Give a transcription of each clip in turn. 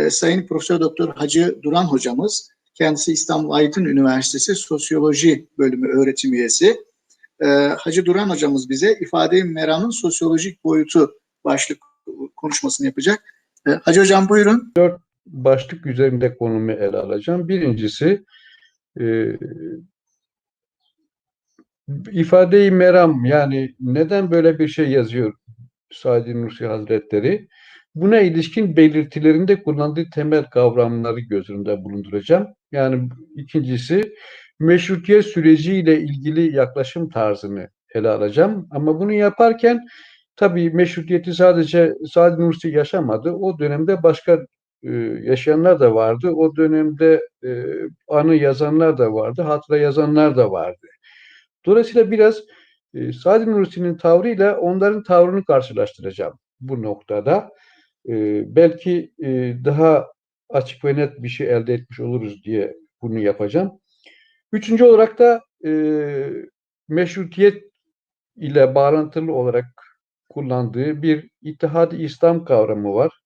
E, Sayın Profesör Doktor Hacı Duran hocamız, kendisi İstanbul Aydın Üniversitesi Sosyoloji Bölümü öğretim üyesi. E, Hacı Duran hocamız bize ifade meramın sosyolojik boyutu başlık konuşmasını yapacak. E, Hacı hocam buyurun. Dört başlık üzerinde konumu ele alacağım. Birincisi e, ifade-i meram yani neden böyle bir şey yazıyor Sadi Nursi Hazretleri? Buna ilişkin belirtilerinde kullandığı temel kavramları göz önünde bulunduracağım. Yani ikincisi meşrutiyet süreciyle ilgili yaklaşım tarzını ele alacağım. Ama bunu yaparken tabii meşrutiyeti sadece Sadi Nursi yaşamadı. O dönemde başka e, yaşayanlar da vardı. O dönemde e, anı yazanlar da vardı, hatıra yazanlar da vardı. Dolayısıyla biraz e, Sadi Nursi'nin tavrıyla onların tavrını karşılaştıracağım bu noktada. Belki e, daha açık ve net bir şey elde etmiş oluruz diye bunu yapacağım. Üçüncü olarak da e, meşrutiyet ile bağlantılı olarak kullandığı bir İttihad-ı İslam kavramı var.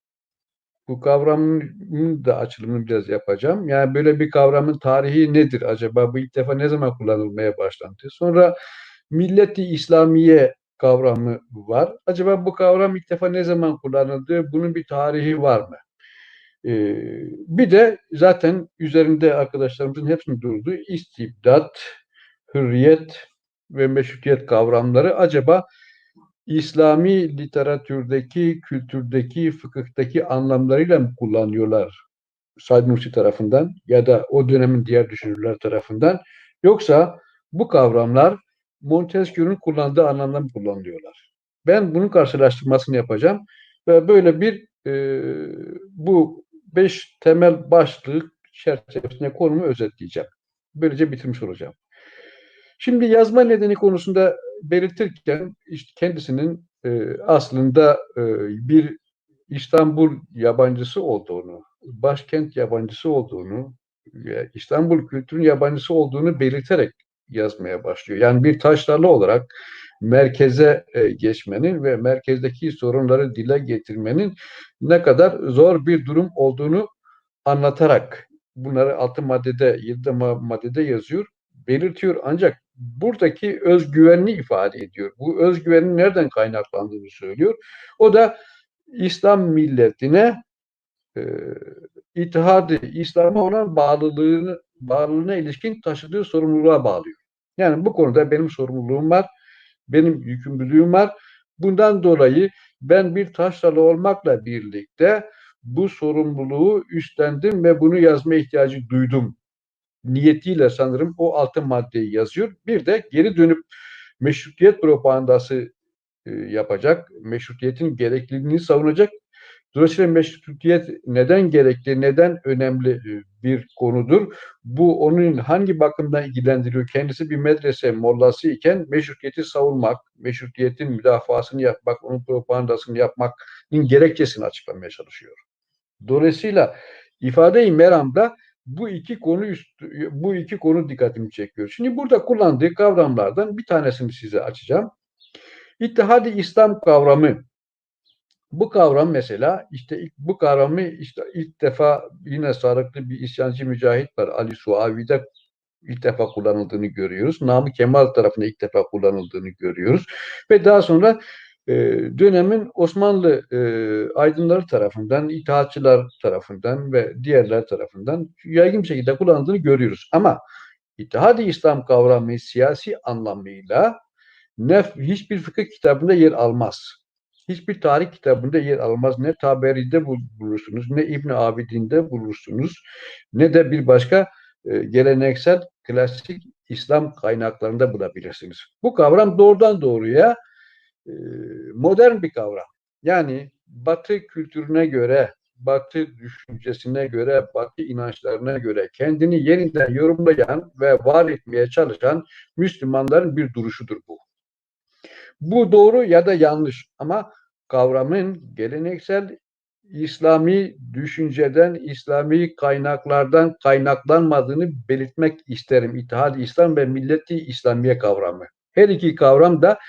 Bu kavramın da açılımını biraz yapacağım. Yani böyle bir kavramın tarihi nedir acaba? Bu ilk defa ne zaman kullanılmaya başlandı? Sonra milleti İslamiye kavramı var. Acaba bu kavram ilk defa ne zaman kullanıldı? Bunun bir tarihi var mı? Ee, bir de zaten üzerinde arkadaşlarımızın hepsinin durduğu istibdat, hürriyet ve meşrutiyet kavramları acaba İslami literatürdeki, kültürdeki, fıkıhtaki anlamlarıyla mı kullanıyorlar Said Nursi tarafından ya da o dönemin diğer düşünürler tarafından yoksa bu kavramlar Montesquieu'nun kullandığı anlamda kullanılıyorlar? Ben bunun karşılaştırmasını yapacağım ve böyle bir e, bu beş temel başlık çerçevesinde konumu özetleyeceğim. Böylece bitirmiş olacağım. Şimdi yazma nedeni konusunda belirtirken işte kendisinin e, aslında e, bir İstanbul yabancısı olduğunu, başkent yabancısı olduğunu, İstanbul kültürün yabancısı olduğunu belirterek yazmaya başlıyor. Yani bir taşlarlı olarak merkeze e, geçmenin ve merkezdeki sorunları dile getirmenin ne kadar zor bir durum olduğunu anlatarak bunları altı maddede, yedi maddede yazıyor, belirtiyor. Ancak buradaki özgüvenini ifade ediyor. Bu özgüvenin nereden kaynaklandığını söylüyor. O da İslam milletine e, ittihadı, İslam'a olan bağlılığını, bağlılığına ilişkin taşıdığı sorumluluğa bağlıyor. Yani bu konuda benim sorumluluğum var, benim yükümlülüğüm var. Bundan dolayı ben bir taşralı olmakla birlikte bu sorumluluğu üstlendim ve bunu yazma ihtiyacı duydum niyetiyle sanırım o altı maddeyi yazıyor. Bir de geri dönüp meşrutiyet propagandası e, yapacak, meşrutiyetin gerekliliğini savunacak. Dolayısıyla meşrutiyet neden gerekli, neden önemli e, bir konudur? Bu onun hangi bakımdan ilgilendiriyor? Kendisi bir medrese mollası iken meşrutiyeti savunmak, meşrutiyetin müdafasını yapmak, onun propagandasını yapmanın gerekçesini açıklamaya çalışıyor. Dolayısıyla ifade-i meramda bu iki konu üst, bu iki konu dikkatimi çekiyor. Şimdi burada kullandığı kavramlardan bir tanesini size açacağım. İttihadi İslam kavramı. Bu kavram mesela işte ilk, bu kavramı işte ilk defa yine sarıklı bir isyancı mücahit var Ali Suavi'de ilk defa kullanıldığını görüyoruz. Namı Kemal tarafında ilk defa kullanıldığını görüyoruz. Ve daha sonra e, dönemin Osmanlı e, aydınları tarafından, itaatçılar tarafından ve diğerler tarafından yaygın bir şekilde kullanıldığını görüyoruz. Ama İttihad-ı İslam kavramı siyasi anlamıyla nef hiçbir fıkıh kitabında yer almaz. Hiçbir tarih kitabında yer almaz. Ne Taberi'de bulursunuz, ne İbn Abidin'de bulursunuz, ne de bir başka e, geleneksel klasik İslam kaynaklarında bulabilirsiniz. Bu kavram doğrudan doğruya e, modern bir kavram. Yani Batı kültürüne göre, Batı düşüncesine göre, Batı inançlarına göre kendini yeniden yorumlayan ve var etmeye çalışan Müslümanların bir duruşudur bu. Bu doğru ya da yanlış ama kavramın geleneksel İslami düşünceden, İslami kaynaklardan kaynaklanmadığını belirtmek isterim. İttihad İslam ve Milleti İslamiye kavramı. Her iki kavram da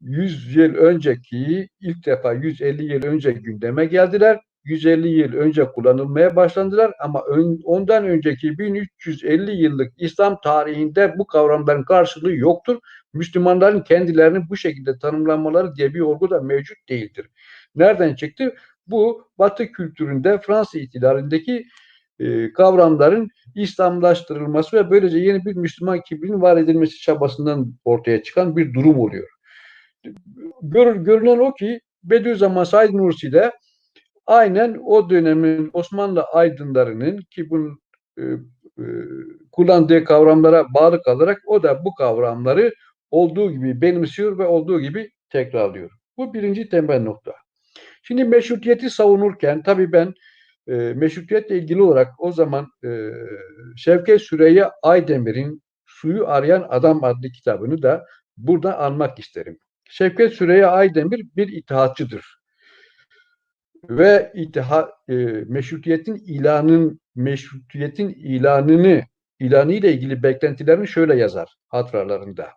100 yıl önceki ilk defa 150 yıl önce gündeme geldiler 150 yıl önce kullanılmaya başlandılar ama ondan önceki 1350 yıllık İslam tarihinde bu kavramların karşılığı yoktur. Müslümanların kendilerini bu şekilde tanımlanmaları diye bir olgu da mevcut değildir. Nereden çıktı? Bu Batı kültüründe Fransız ihtilalindeki e, kavramların İslamlaştırılması ve böylece yeni bir Müslüman kimliğinin var edilmesi çabasından ortaya çıkan bir durum oluyor. Gör, görünen o ki Bediüzzaman Said Nursi de aynen o dönemin Osmanlı aydınlarının ki bunun e, e, kullandığı kavramlara bağlı kalarak o da bu kavramları olduğu gibi benimsiyor ve olduğu gibi tekrarlıyor. Bu birinci temel nokta. Şimdi meşrutiyeti savunurken tabii ben e, meşrutiyetle ilgili olarak o zaman e, Şevket Süreyya Aydemir'in Suyu Arayan Adam adlı kitabını da burada almak isterim. Şevket Süreyya Aydemir bir itaatçıdır. Ve itiha, e, meşrutiyetin ilanın meşrutiyetin ilanını ilanı ile ilgili beklentilerini şöyle yazar hatıralarında.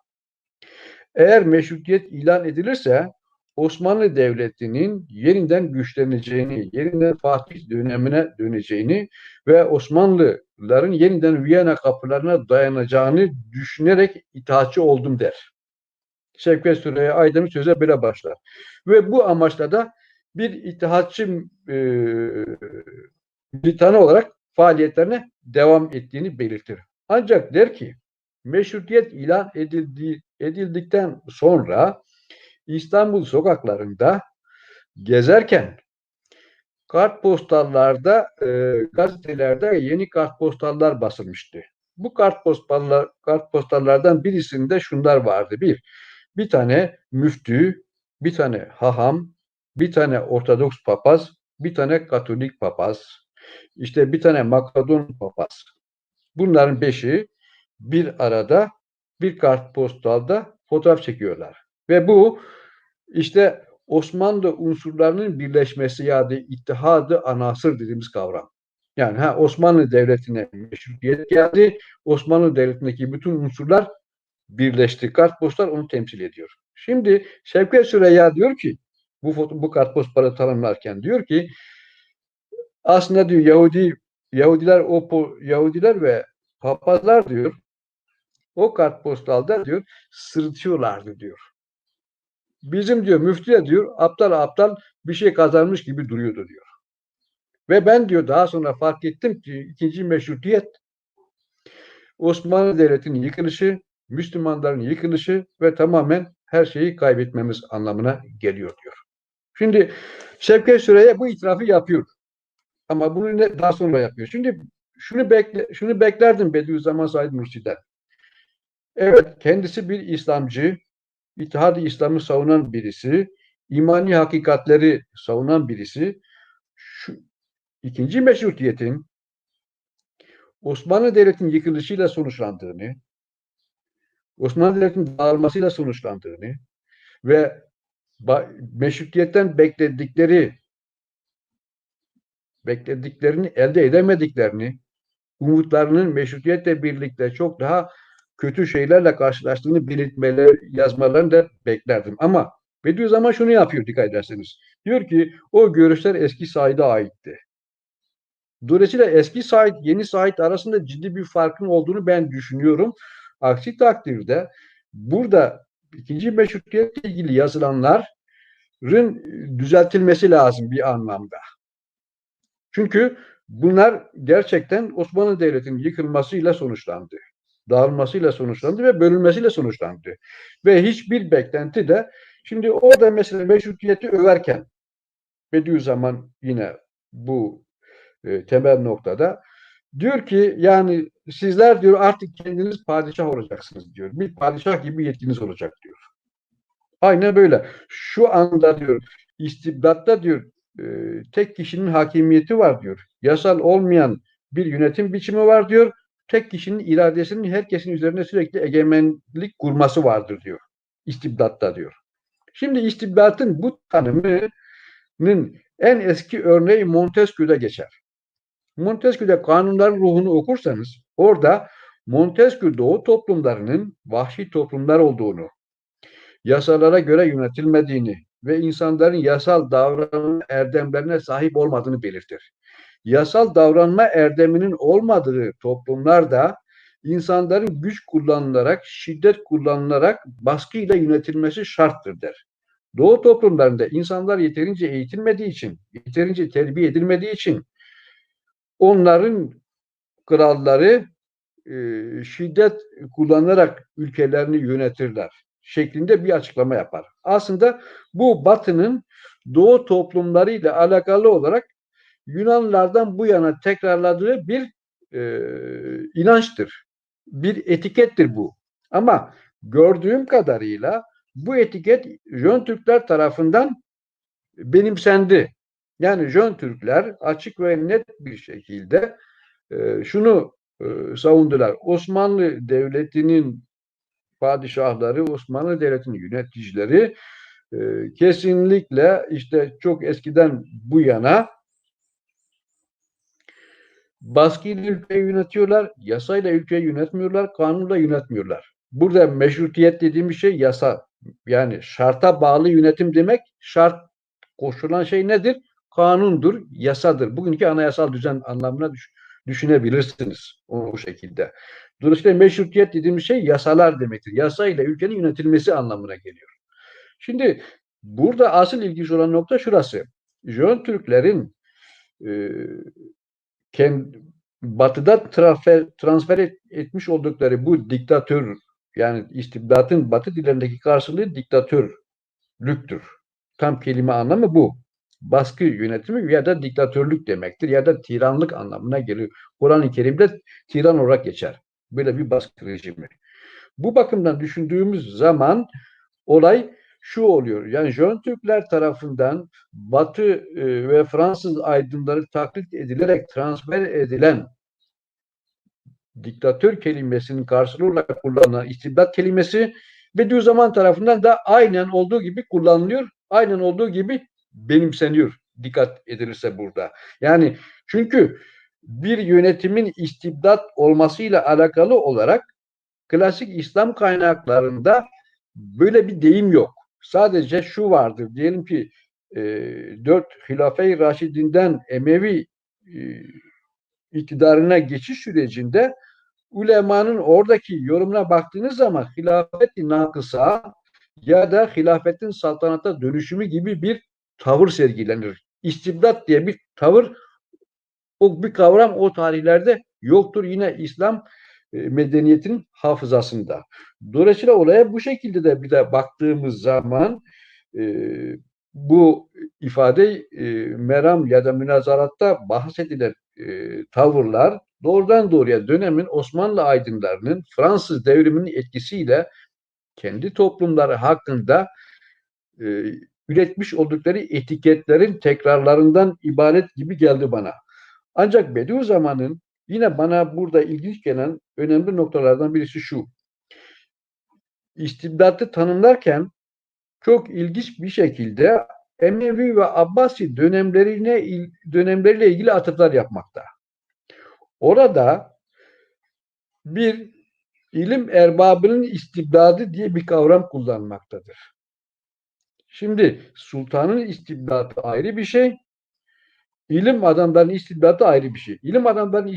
Eğer meşrutiyet ilan edilirse Osmanlı Devleti'nin yeniden güçleneceğini, yeniden Fatih dönemine döneceğini ve Osmanlıların yeniden Viyana kapılarına dayanacağını düşünerek itaatçı oldum der. Şevket Süreyya Aydemir söze böyle başlar. Ve bu amaçla da bir itaatçı e, militanı olarak faaliyetlerine devam ettiğini belirtir. Ancak der ki meşrutiyet ilan edildi, edildikten sonra İstanbul sokaklarında gezerken kartpostallarda, e, gazetelerde yeni kartpostallar basılmıştı. Bu kartpostallar, kartpostallardan birisinde şunlar vardı. Bir, bir tane müftü, bir tane haham, bir tane Ortodoks papaz, bir tane Katolik papaz, işte bir tane Makedon papaz. Bunların beşi bir arada bir kartpostalda fotoğraf çekiyorlar. Ve bu işte Osmanlı unsurlarının birleşmesi yani ittihadı anasır dediğimiz kavram. Yani ha Osmanlı Devleti'ne meşrutiyet geldi. Osmanlı Devleti'ndeki bütün unsurlar birleşti. Kartpostlar onu temsil ediyor. Şimdi Şevket Süreyya diyor ki bu bu kartpostları tanımlarken diyor ki aslında diyor Yahudi Yahudiler o Yahudiler ve papazlar diyor o kartpostalda diyor sırıtıyorlardı diyor. Bizim diyor müftü de diyor aptal aptal bir şey kazanmış gibi duruyordu diyor. Ve ben diyor daha sonra fark ettim ki ikinci meşrutiyet Osmanlı Devleti'nin yıkılışı, Müslümanların yıkılışı ve tamamen her şeyi kaybetmemiz anlamına geliyor diyor. Şimdi Şevket Süreyya bu itirafı yapıyor. Ama bunu ne, daha sonra yapıyor. Şimdi şunu bekle, şunu beklerdim Bediüzzaman Said Nursi'den. Evet, kendisi bir İslamcı, İttihad-ı İslam'ı savunan birisi, imani hakikatleri savunan birisi, şu ikinci meşrutiyetin Osmanlı Devleti'nin yıkılışıyla sonuçlandığını, Osmanlı Devleti'nin dağılmasıyla sonuçlandığını ve meşrutiyetten bekledikleri beklediklerini elde edemediklerini, umutlarının meşrutiyetle birlikte çok daha kötü şeylerle karşılaştığını belirtmeleri, yazmalarını da beklerdim. Ama Bediüzzaman şunu yapıyor dikkat ederseniz. Diyor ki o görüşler eski Said'e aitti. Dolayısıyla eski Said, yeni Said arasında ciddi bir farkın olduğunu ben düşünüyorum. Aksi takdirde burada ikinci meşrutiyetle ilgili yazılanların düzeltilmesi lazım bir anlamda. Çünkü bunlar gerçekten Osmanlı Devleti'nin yıkılmasıyla sonuçlandı dağılmasıyla sonuçlandı ve bölünmesiyle sonuçlandı. Ve hiçbir beklenti de şimdi orada mesela meşrutiyeti överken Bediüzzaman yine bu e, temel noktada diyor ki yani sizler diyor artık kendiniz padişah olacaksınız diyor. Bir padişah gibi yetkiniz olacak diyor. Aynen böyle. Şu anda diyor istibdatta diyor e, tek kişinin hakimiyeti var diyor. Yasal olmayan bir yönetim biçimi var diyor tek kişinin iradesinin herkesin üzerine sürekli egemenlik kurması vardır diyor. İstibdatta diyor. Şimdi istibdatın bu tanımının en eski örneği Montesquieu'da geçer. Montesquieu'da kanunların ruhunu okursanız orada Montesquieu doğu toplumlarının vahşi toplumlar olduğunu, yasalara göre yönetilmediğini, ve insanların yasal davranma erdemlerine sahip olmadığını belirtir. Yasal davranma erdeminin olmadığı toplumlarda insanların güç kullanılarak, şiddet kullanılarak baskıyla yönetilmesi şarttır der. Doğu toplumlarında insanlar yeterince eğitilmediği için, yeterince terbiye edilmediği için onların kralları e, şiddet kullanarak ülkelerini yönetirler şeklinde bir açıklama yapar. Aslında bu Batı'nın Doğu toplumlarıyla alakalı olarak Yunanlardan bu yana tekrarladığı bir e, inançtır. Bir etikettir bu. Ama gördüğüm kadarıyla bu etiket Jön Türkler tarafından benimsendi. Yani Jön Türkler açık ve net bir şekilde e, şunu e, savundular. Osmanlı Devleti'nin padişahları, Osmanlı Devleti'nin yöneticileri e, kesinlikle işte çok eskiden bu yana baskıyla ülkeyi yönetiyorlar, yasayla ülkeyi yönetmiyorlar, kanunla yönetmiyorlar. Burada meşrutiyet dediğimiz şey yasa. Yani şarta bağlı yönetim demek, şart koşulan şey nedir? Kanundur, yasadır. Bugünkü anayasal düzen anlamına düş düşünebilirsiniz o, o şekilde. Dolayısıyla meşrutiyet dediğimiz şey yasalar demektir. Yasa ile ülkenin yönetilmesi anlamına geliyor. Şimdi burada asıl ilginç olan nokta şurası. Jön Türklerin e, kendi, batıda transfer, transfer et, etmiş oldukları bu diktatör yani istibdatın batı dillerindeki karşılığı diktatörlüktür. Tam kelime anlamı bu. Baskı yönetimi ya da diktatörlük demektir ya da tiranlık anlamına geliyor. Kur'an-ı Kerim'de tiran olarak geçer. Böyle bir baskı rejimi. Bu bakımdan düşündüğümüz zaman olay şu oluyor. Yani Jön Türkler tarafından Batı e, ve Fransız aydınları taklit edilerek transfer edilen diktatör kelimesinin karşılığı olarak kullanılan istibdat kelimesi Bediüzzaman tarafından da aynen olduğu gibi kullanılıyor. Aynen olduğu gibi benimseniyor. Dikkat edilirse burada. Yani çünkü bir yönetimin istibdat olmasıyla alakalı olarak klasik İslam kaynaklarında böyle bir deyim yok. Sadece şu vardır. Diyelim ki e, dört Hilafe-i Raşidinden Emevi e, iktidarına geçiş sürecinde ulemanın oradaki yorumuna baktığınız zaman hilafet-i nakısa ya da hilafetin saltanata dönüşümü gibi bir tavır sergilenir. İstibdat diye bir tavır o bir kavram o tarihlerde yoktur. Yine İslam e, medeniyetin hafızasında. Dolayısıyla olaya bu şekilde de bir de baktığımız zaman e, bu ifade e, meram ya da münazaratta bahsedilen e, tavırlar doğrudan doğruya dönemin Osmanlı aydınlarının Fransız devriminin etkisiyle kendi toplumları hakkında e, üretmiş oldukları etiketlerin tekrarlarından ibaret gibi geldi bana. Ancak Bediüzzaman'ın yine bana burada ilginç gelen önemli noktalardan birisi şu. İstibdatı tanımlarken çok ilginç bir şekilde Emevi ve Abbasi dönemlerine dönemleriyle ilgili atıflar yapmakta. Orada bir ilim erbabının istibdadı diye bir kavram kullanmaktadır. Şimdi sultanın istibdatı ayrı bir şey, ilim adamlarının istibdatı ayrı bir şey. İlim adamlarının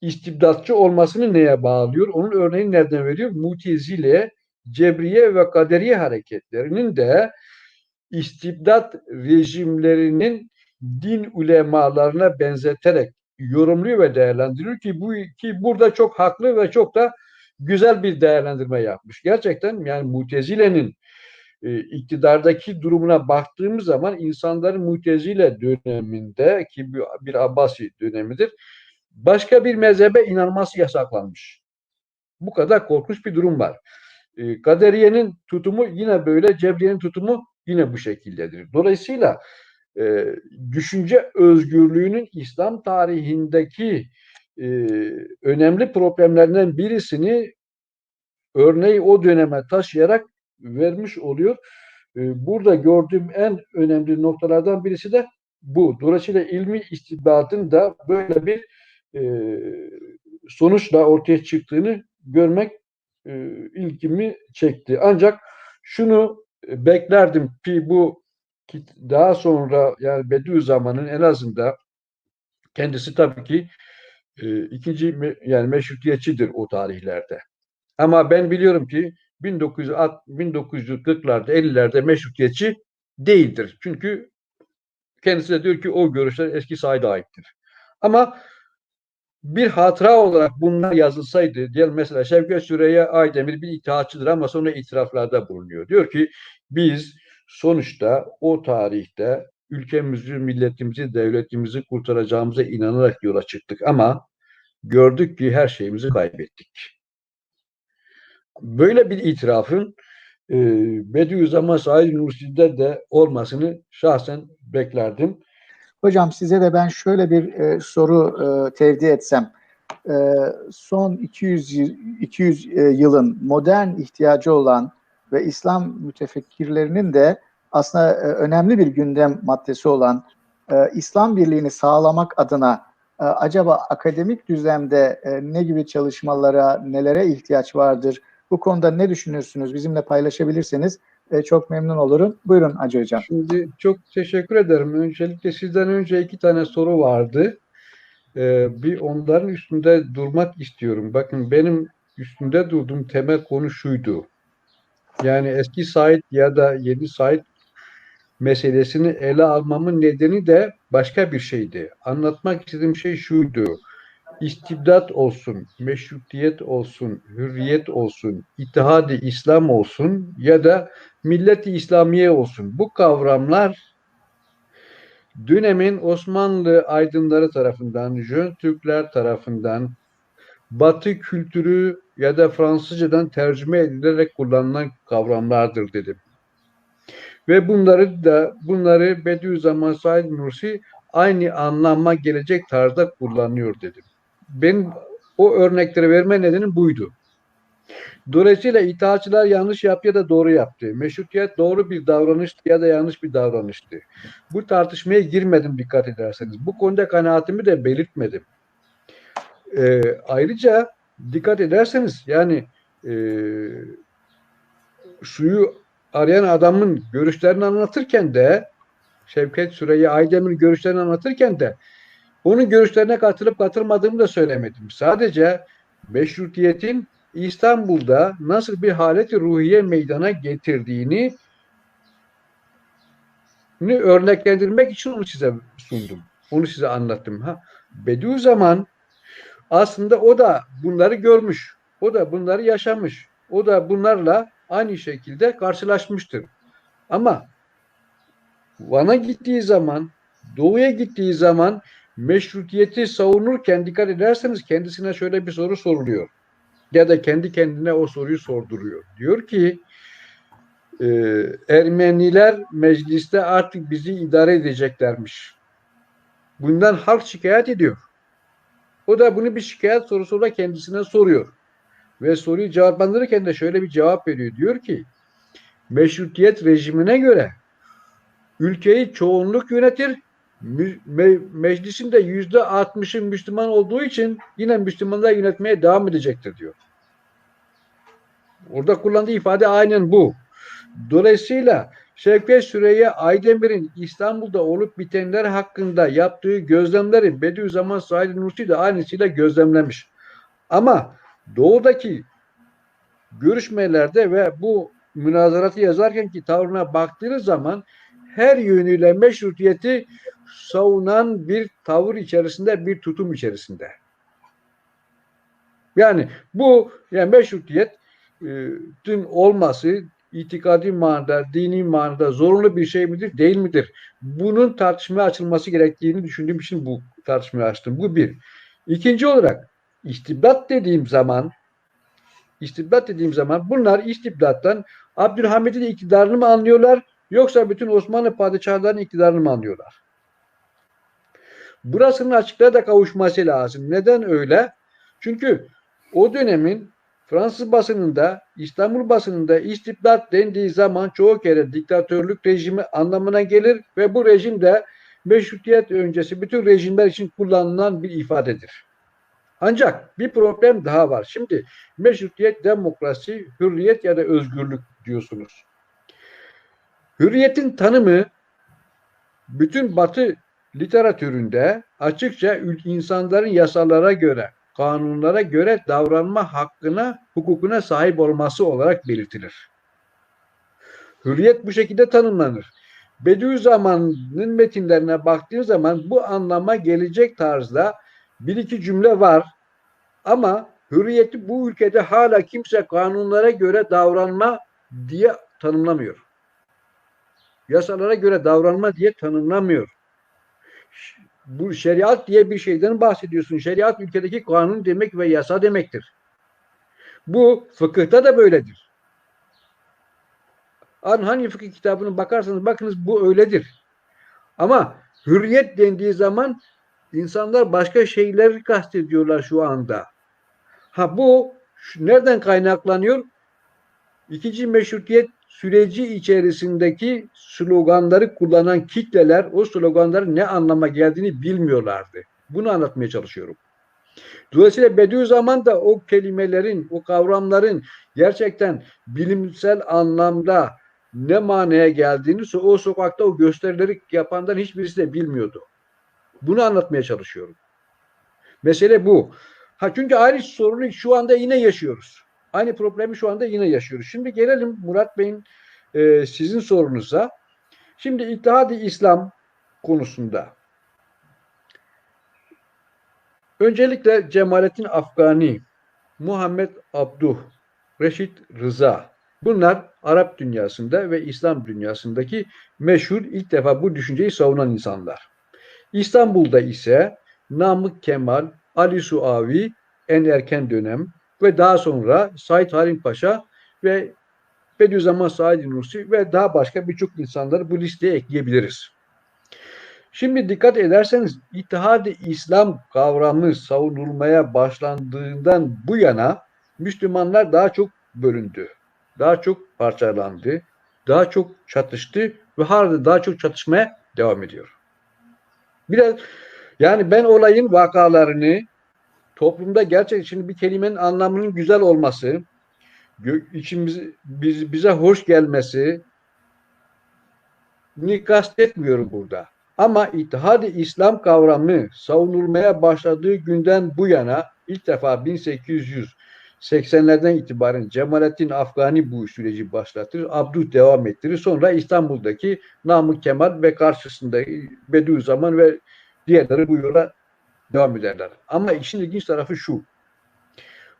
istibdatçı olmasını neye bağlıyor? Onun örneğini nereden veriyor? Mutezile, Cebriye ve Kaderiye hareketlerinin de istibdat rejimlerinin din ulemalarına benzeterek yorumluyor ve değerlendiriyor ki bu ki burada çok haklı ve çok da güzel bir değerlendirme yapmış. Gerçekten yani Mutezile'nin e, iktidardaki durumuna baktığımız zaman insanların Mutezile döneminde ki bir, bir Abbasi dönemidir başka bir mezhebe inanması yasaklanmış. Bu kadar korkunç bir durum var. E, Kaderiye'nin tutumu yine böyle, Cebriye'nin tutumu yine bu şekildedir. Dolayısıyla e, düşünce özgürlüğünün İslam tarihindeki e, önemli problemlerden birisini örneği o döneme taşıyarak vermiş oluyor. E, burada gördüğüm en önemli noktalardan birisi de bu. Dolayısıyla ilmi istibdatın da böyle bir e, sonuçla ortaya çıktığını görmek e, ilgimi çekti. Ancak şunu e, beklerdim ki bu daha sonra yani Bediüzzaman'ın en azından kendisi tabii ki e, ikinci yani meşrutiyetçidir o tarihlerde. Ama ben biliyorum ki 1940'larda 50'lerde meşrutiyetçi değildir. Çünkü kendisi de diyor ki o görüşler eski Said'e aittir. Ama bir hatıra olarak bunlar yazılsaydı, diyelim mesela Şevket Süreyya Aydemir bir itaatçıdır ama sonra itiraflarda bulunuyor. Diyor ki biz sonuçta o tarihte ülkemizi, milletimizi, devletimizi kurtaracağımıza inanarak yola çıktık ama gördük ki her şeyimizi kaybettik. Böyle bir itirafın e, Bediüzzaman Said Nursi'de de olmasını şahsen beklerdim. Hocam size de ben şöyle bir e, soru e, tevdi etsem. E, son 200, 200 e, yılın modern ihtiyacı olan ve İslam mütefekkirlerinin de aslında e, önemli bir gündem maddesi olan e, İslam birliğini sağlamak adına e, acaba akademik düzlemde e, ne gibi çalışmalara, nelere ihtiyaç vardır? Bu konuda ne düşünürsünüz? Bizimle paylaşabilirseniz e, çok memnun olurum. Buyurun Hacı Hocam. Şimdi çok teşekkür ederim. Öncelikle sizden önce iki tane soru vardı. Ee, bir onların üstünde durmak istiyorum. Bakın benim üstünde durduğum temel konu şuydu. Yani eski Said ya da yeni Said meselesini ele almamın nedeni de başka bir şeydi. Anlatmak istediğim şey şuydu istibdat olsun, meşrutiyet olsun, hürriyet olsun, ittihad İslam olsun ya da milleti İslamiye olsun. Bu kavramlar dönemin Osmanlı aydınları tarafından, Jön Türkler tarafından, Batı kültürü ya da Fransızcadan tercüme edilerek kullanılan kavramlardır dedim. Ve bunları da bunları Bediüzzaman Said Nursi aynı anlama gelecek tarzda kullanıyor dedim. Ben o örnekleri verme nedenim buydu. Dolayısıyla itaatçılar yanlış yaptı ya da doğru yaptı. Meşrutiyet doğru bir davranıştı ya da yanlış bir davranıştı. Bu tartışmaya girmedim dikkat ederseniz. Bu konuda kanaatimi de belirtmedim. Ee, ayrıca dikkat ederseniz yani e, suyu arayan adamın görüşlerini anlatırken de Şevket Süreyya Aydemir'in görüşlerini anlatırken de onun görüşlerine katılıp katılmadığımı da söylemedim. Sadece meşrutiyetin İstanbul'da nasıl bir haleti ruhiye meydana getirdiğini örneklendirmek için onu size sundum. Onu size anlattım. Ha, Bediüzzaman aslında o da bunları görmüş. O da bunları yaşamış. O da bunlarla aynı şekilde karşılaşmıştır. Ama Van'a gittiği zaman, Doğu'ya gittiği zaman meşrutiyeti savunurken dikkat ederseniz kendisine şöyle bir soru soruluyor. Ya da kendi kendine o soruyu sorduruyor. Diyor ki e, Ermeniler mecliste artık bizi idare edeceklermiş. Bundan halk şikayet ediyor. O da bunu bir şikayet sorusu olarak kendisine soruyor. Ve soruyu cevaplandırırken de şöyle bir cevap veriyor. Diyor ki meşrutiyet rejimine göre ülkeyi çoğunluk yönetir me meclisin de yüzde altmışın Müslüman olduğu için yine Müslümanlar yönetmeye devam edecektir diyor. Orada kullandığı ifade aynen bu. Dolayısıyla Şevket Süreyya Aydemir'in İstanbul'da olup bitenler hakkında yaptığı gözlemleri Bediüzzaman Said Nursi de aynısıyla gözlemlemiş. Ama doğudaki görüşmelerde ve bu münazaratı yazarken ki tavrına baktığınız zaman her yönüyle meşrutiyeti savunan bir tavır içerisinde, bir tutum içerisinde. Yani bu yani meşrutiyetin olması itikadi manada, dini manada zorunlu bir şey midir, değil midir? Bunun tartışmaya açılması gerektiğini düşündüğüm için bu tartışmayı açtım. Bu bir. İkinci olarak istibdat dediğim zaman istibdat dediğim zaman bunlar istibdattan Abdülhamid'in iktidarını mı anlıyorlar yoksa bütün Osmanlı padişahlarının iktidarını mı anlıyorlar? Burasının açıklığa da kavuşması lazım. Neden öyle? Çünkü o dönemin Fransız basınında, İstanbul basınında istibdat dendiği zaman çoğu kere diktatörlük rejimi anlamına gelir ve bu rejim de meşrutiyet öncesi bütün rejimler için kullanılan bir ifadedir. Ancak bir problem daha var. Şimdi meşrutiyet, demokrasi, hürriyet ya da özgürlük diyorsunuz. Hürriyetin tanımı bütün Batı literatüründe açıkça insanların yasalara göre, kanunlara göre davranma hakkına, hukukuna sahip olması olarak belirtilir. Hürriyet bu şekilde tanımlanır. Bediüzzaman'ın metinlerine baktığın zaman bu anlama gelecek tarzda bir iki cümle var. Ama hürriyeti bu ülkede hala kimse kanunlara göre davranma diye tanımlamıyor. Yasalara göre davranma diye tanımlamıyor. Bu şeriat diye bir şeyden bahsediyorsun. Şeriat ülkedeki kanun demek ve yasa demektir. Bu fıkıhta da böyledir. An hangi fıkıh kitabına bakarsanız bakınız bu öyledir. Ama hürriyet dendiği zaman insanlar başka şeyleri kastediyorlar şu anda. Ha bu nereden kaynaklanıyor? İkinci meşrutiyet süreci içerisindeki sloganları kullanan kitleler o sloganların ne anlama geldiğini bilmiyorlardı. Bunu anlatmaya çalışıyorum. Dolayısıyla Bediüzzaman da o kelimelerin, o kavramların gerçekten bilimsel anlamda ne manaya geldiğini o sokakta o gösterileri yapanların hiçbirisi de bilmiyordu. Bunu anlatmaya çalışıyorum. Mesele bu. Ha çünkü aynı sorunu şu anda yine yaşıyoruz. Aynı problemi şu anda yine yaşıyoruz. Şimdi gelelim Murat Bey'in e, sizin sorunuza. Şimdi İttihad-ı İslam konusunda. Öncelikle Cemalettin Afgani, Muhammed Abduh, Reşit Rıza. Bunlar Arap dünyasında ve İslam dünyasındaki meşhur ilk defa bu düşünceyi savunan insanlar. İstanbul'da ise Namık Kemal, Ali Suavi en erken dönem ve daha sonra Said Halim Paşa ve Bediüzzaman Said Nursi ve daha başka birçok insanları bu listeye ekleyebiliriz. Şimdi dikkat ederseniz İttihad-ı İslam kavramı savunulmaya başlandığından bu yana Müslümanlar daha çok bölündü. Daha çok parçalandı. Daha çok çatıştı ve hala daha çok çatışmaya devam ediyor. Biraz yani ben olayın vakalarını toplumda gerçek şimdi bir kelimenin anlamının güzel olması, içimiz biz, bize hoş gelmesi ni kastetmiyorum burada. Ama İttihad-ı İslam kavramı savunulmaya başladığı günden bu yana ilk defa 1880'lerden itibaren Cemalettin Afgani bu süreci başlatır. Abdü devam ettirir. Sonra İstanbul'daki Namık Kemal ve karşısındaki Bediüzzaman ve diğerleri bu yola devam ederler. Ama işin ilginç tarafı şu.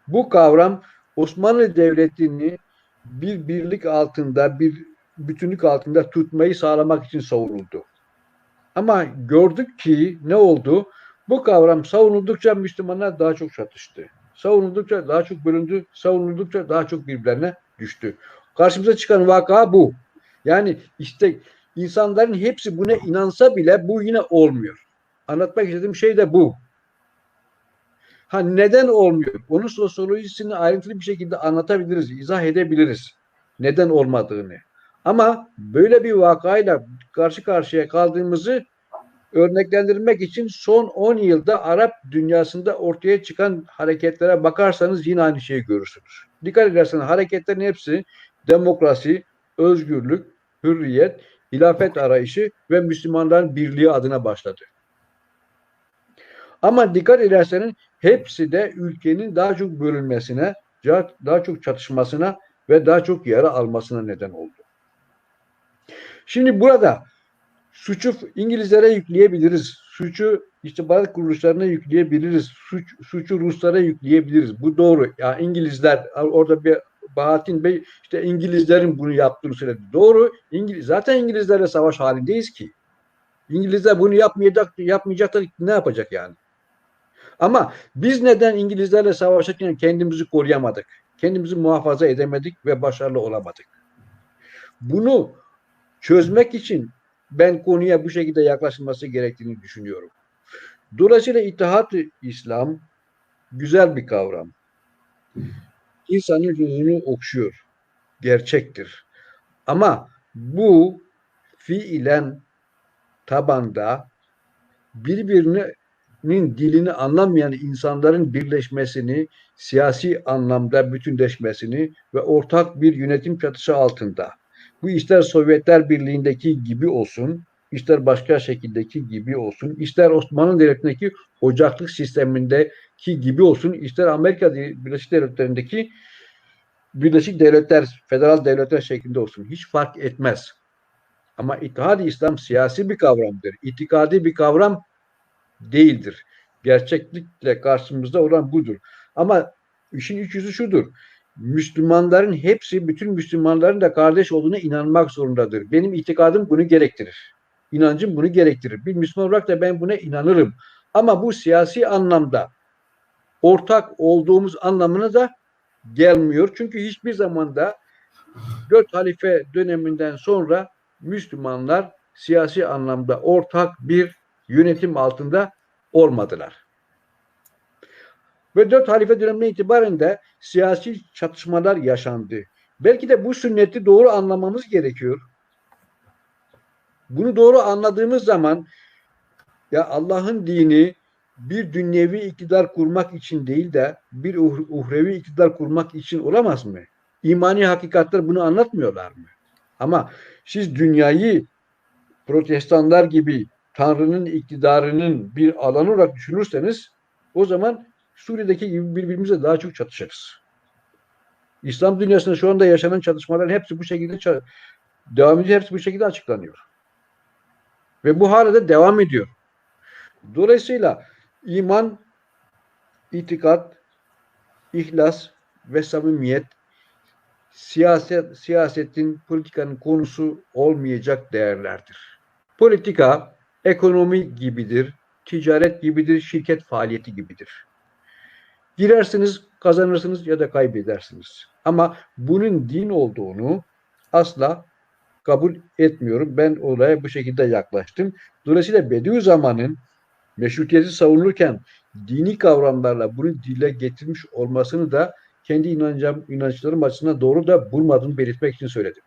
Bu kavram Osmanlı Devleti'ni bir birlik altında, bir bütünlük altında tutmayı sağlamak için savunuldu. Ama gördük ki ne oldu? Bu kavram savunuldukça Müslümanlar daha çok çatıştı. Savunuldukça daha çok bölündü. Savunuldukça daha çok birbirlerine düştü. Karşımıza çıkan vaka bu. Yani işte insanların hepsi buna inansa bile bu yine olmuyor. Anlatmak istediğim şey de bu. Ha neden olmuyor? Onun sosyolojisini ayrıntılı bir şekilde anlatabiliriz, izah edebiliriz. Neden olmadığını. Ama böyle bir vakayla karşı karşıya kaldığımızı örneklendirmek için son 10 yılda Arap dünyasında ortaya çıkan hareketlere bakarsanız yine aynı şeyi görürsünüz. Dikkat ederseniz hareketlerin hepsi demokrasi, özgürlük, hürriyet, hilafet arayışı ve Müslümanların birliği adına başladı. Ama dikkat ederseniz hepsi de ülkenin daha çok bölünmesine, daha çok çatışmasına ve daha çok yara almasına neden oldu. Şimdi burada suçu İngilizlere yükleyebiliriz. Suçu istihbarat kuruluşlarına yükleyebiliriz. Suç, suçu Ruslara yükleyebiliriz. Bu doğru. Ya yani İngilizler orada bir Bahattin Bey işte İngilizlerin bunu yaptığını söyledi. Doğru. İngiliz zaten İngilizlerle savaş halindeyiz ki. İngilizler bunu yapmayacak yapmayacaklar ne yapacak yani? Ama biz neden İngilizlerle savaşırken kendimizi koruyamadık? Kendimizi muhafaza edemedik ve başarılı olamadık. Bunu çözmek için ben konuya bu şekilde yaklaşılması gerektiğini düşünüyorum. Dolayısıyla İttihat-ı İslam güzel bir kavram. İnsanın ruhunu okşuyor. Gerçektir. Ama bu fiilen tabanda birbirinin dilini anlamayan insanların birleşmesini, siyasi anlamda bütünleşmesini ve ortak bir yönetim çatısı altında Bu ister Sovyetler Birliği'ndeki gibi olsun, ister başka şekildeki gibi olsun, ister Osmanlı Devleti'ndeki ocaklık sistemindeki gibi olsun, ister Amerika Birleşik Devletleri'ndeki Birleşik Devletler, federal devletler şeklinde olsun. Hiç fark etmez. Ama İttihad-ı İslam siyasi bir kavramdır. İtikadi bir kavram değildir. Gerçeklikle karşımızda olan budur. Ama işin iç yüzü şudur. Müslümanların hepsi, bütün Müslümanların da kardeş olduğuna inanmak zorundadır. Benim itikadım bunu gerektirir. İnancım bunu gerektirir. Bir Müslüman olarak da ben buna inanırım. Ama bu siyasi anlamda ortak olduğumuz anlamına da gelmiyor. Çünkü hiçbir zamanda dört halife döneminden sonra Müslümanlar siyasi anlamda ortak bir yönetim altında olmadılar. Ve dört halife dönemine itibaren de siyasi çatışmalar yaşandı. Belki de bu sünneti doğru anlamamız gerekiyor. Bunu doğru anladığımız zaman ya Allah'ın dini bir dünyevi iktidar kurmak için değil de bir uh- uhrevi iktidar kurmak için olamaz mı? İmani hakikatler bunu anlatmıyorlar mı? Ama siz dünyayı protestanlar gibi Tanrı'nın iktidarının bir alanı olarak düşünürseniz o zaman Suriye'deki gibi birbirimize daha çok çatışırız. İslam dünyasında şu anda yaşanan çatışmaların hepsi bu şekilde devam ediyor, hepsi bu şekilde açıklanıyor. Ve bu hala da devam ediyor. Dolayısıyla iman, itikat, ihlas ve samimiyet siyaset, siyasetin, politikanın konusu olmayacak değerlerdir. Politika, ekonomi gibidir, ticaret gibidir, şirket faaliyeti gibidir. Girersiniz, kazanırsınız ya da kaybedersiniz. Ama bunun din olduğunu asla kabul etmiyorum. Ben olaya bu şekilde yaklaştım. Dolayısıyla Bediüzzaman'ın meşrutiyeti savunurken dini kavramlarla bunu dile getirmiş olmasını da kendi inancım, inançlarım açısından doğru da bulmadığını belirtmek için söyledim.